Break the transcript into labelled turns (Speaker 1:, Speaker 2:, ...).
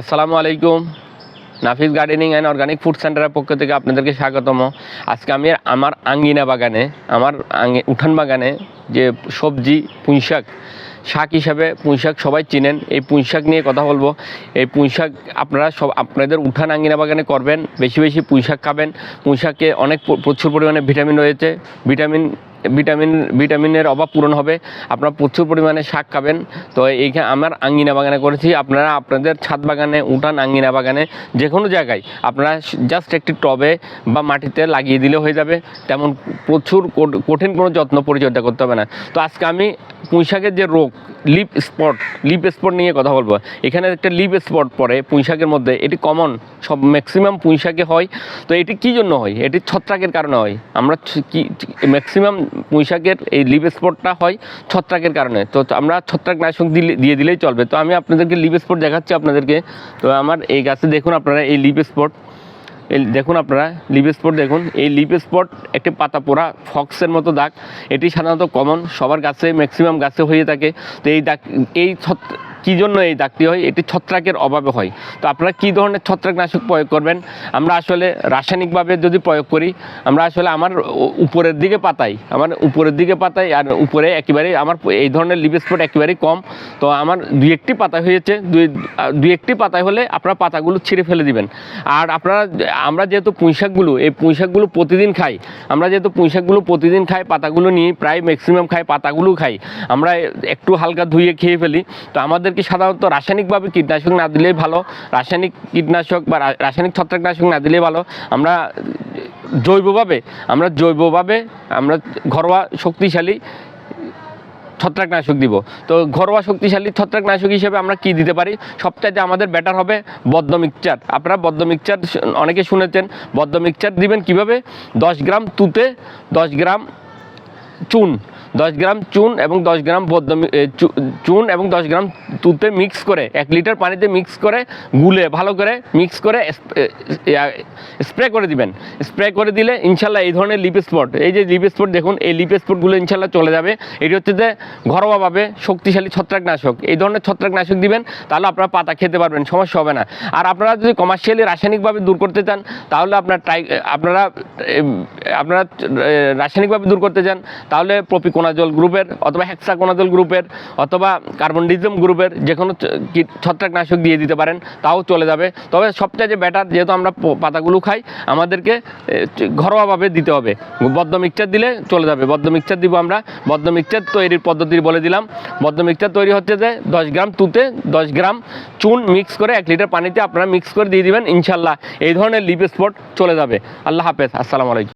Speaker 1: আসসালামু আলাইকুম। Nafis gardening and organic food সেন্টারের পক্ষ থেকে আপনাদেরকে স্বাগতম। আজকে আমি আমার আঙ্গিনা বাগানে, আমার উঠান বাগানে যে সবজি, পুঁইশাক, শাক হিসাবে পুঁইশাক সবাই চিনেন। এই পুঁইশাক নিয়ে কথা বলব। এই পুঁইশাক আপনারা সব, আপনাদের উঠান আঙ্গিনা বাগানে করবেন, বেশি বেশি পুঁইশাক খাবেন। পুঁইশাকে অনেক প্রচুর পরিমাণে ভিটামিন রয়েছে। ভিটামিন ভিটামিন, ভিটামিনের অভাব পূরণ হবে। আপনারা প্রচুর পরিমাণে শাক খাবেন। তো এইখানে আমার আঙ্গিনা বাগানে করেছি। আপনারা আপনাদের ছাদ বাগানে, উঠান আঙ্গিনা বাগানে যে কোনো জায়গায় আপনারা জাস্ট একটি টবে বা মাটিতে লাগিয়ে দিলে হয়ে যাবে। তেমন প্রচুর কঠ- কঠিন কোনো যত্ন পরিচর্যা করতে হবে না। তো আজকে আমি পুঁইশাকের যে রোগ লিপ স্পট লিপ স্পট নিয়ে কথা বলব। এখানে একটা লিপ স্পট পড়ে পুঁইশাকের মধ্যে, এটি কমন সব ম্যাক্সিমাম পুঁইশাকে হয়। তো এটি কী জন্য হয়? এটি ছত্রাকের কারণে হয়। আমরা কি ম্যাক্সিমাম পুঁইশাকের এই লিপ স্পটটা হয় ছত্রাকের কারণে। তো আমরা ছত্রাকনাশক দিলে, দিয়ে দিলেই চলবে। তো আমি আপনাদেরকে লিপ স্পট দেখাচ্ছি আপনাদেরকে। তো আমার এই গাছে দেখুন আপনারা এই লিপ স্পট। দেখুন আপনারা লিপ স্পট দেখুন। এই লিপ স্পট একটি পাতা পোড়া ফক্সের মতো দাগ। এটি সাধারণত কমন সবার গাছে ম্যাক্সিমাম গাছে হয়ে থাকে। তো এই দাগ, এই কী জন্য এই দাগটি হয়? এটি ছত্রাকের অভাবে হয়। তো আপনারা কী ধরনের ছত্রাকনাশক প্রয়োগ করবেন? আমরা আসলে রাসায়নিকভাবে যদি প্রয়োগ করি, আমরা আসলে আমার উপরের দিকে পাতাই। আমার উপরের দিকে পাতাই আর উপরে একেবারে আমার এই ধরনের লিপ স্পট একেবারেই কম। তো আমার দুই একটি পাতা হয়েছে। দুই দুই একটি পাতায় হলে আপনারা পাতাগুলো ছিঁড়ে ফেলে দিবেন। আর আপনারা আমরা যেহেতু পুঁইশাকগুলো এই পুঁইশাকগুলো প্রতিদিন খাই। আমরা যেহেতু পুঁইশাকগুলো প্রতিদিন খাই, পাতাগুলো নিয়ে প্রায় ম্যাক্সিমাম খাই পাতাগুলো খাই। আমরা একটু হালকা ধুয়ে খেয়ে ফেলি। তো আমাদেরকে সাধারণত রাসায়নিকভাবে কীটনাশক না দিলেই ভালো? রাসায়নিক কীটনাশক বা রাসায়নিক ছত্রাকনাশক না দিলেই ভালো? আমরা জৈবভাবে আমরা জৈবভাবে আমরা ঘরোয়া শক্তিশালী ছত্রাকনাশক দিব। তো ঘরোয়া শক্তিশালী ছত্রাকনাশক হিসেবে আমরা কি দিতে পারি? সবচাইতে আমাদের বেটার হবে বদ্ধ মিক্সচার আপনারা বদ্ধ মিক্সচার অনেকে শুনেছেন, বদ্ধ মিক্সচার দিবেন কীভাবে? দশ গ্রাম তুতে দশ গ্রাম চুন। দশ গ্রাম চুন এবং দশ গ্রাম চুন এবং দশ গ্রাম তুতে মিক্স করে, এক লিটার পানিতে মিক্স করে, গুলে, ভালো করে মিক্স করে স্প্রে করে দিবেন। স্প্রে করে দিলে ইনশাল্লাহ এই ধরনের লিপ স্পট এই যে লিপ স্পট দেখুন, এই লিপ স্পটগুলো ইনশাল্লাহ চলে যাবে। এটি হচ্ছে যে ঘরোয়াভাবে শক্তিশালী ছত্রাকনাশক। এই ধরনের ছত্রাকনাশক দিবেন, তাহলে আপনারা পাতা খেতে পারবেন, সমস্যা হবে না। আর আপনারা যদি কমার্শিয়ালি রাসায়নিকভাবে দূর করতে চান, তাহলে আপনার ট্রাই আপনারা আপনারা রাসায়নিকভাবে দূর করতে চান, তাহলে প্রপিকোনাজল গ্রুপের অথবা হেক্সাকোনাজল গ্রুপের অথবা কার্বনডিজম গ্রুপের যে কোনো ছত্রাকনাশক দিয়ে দিতে পারেন, তাও চলে যাবে। তবে সবচেয়ে বেটার যেহেতু আমরা পাতাগুলো খাই, আমাদেরকে ঘরোয়াভাবে দিতে হবে। বদ্ধ মিক্সচার দিলে চলে যাবে। বদ্ধ মিক্সচার দিব আমরা। বদ্ধ মিক্সচার তৈরির পদ্ধতি বলে দিলাম। বদ্ধ মিক্সচার তৈরি হচ্ছে যে দশ গ্রাম তুতে দশ গ্রাম চুন মিক্স করে এক লিটার পানিতে আপনারা মিক্স করে দিয়ে দিবেন, ইনশাল্লাহ। এই ধরনের লিপ স্পট চলে যাবে। আল্লাহ হাফেজ। আসসালামু আলাইকুম।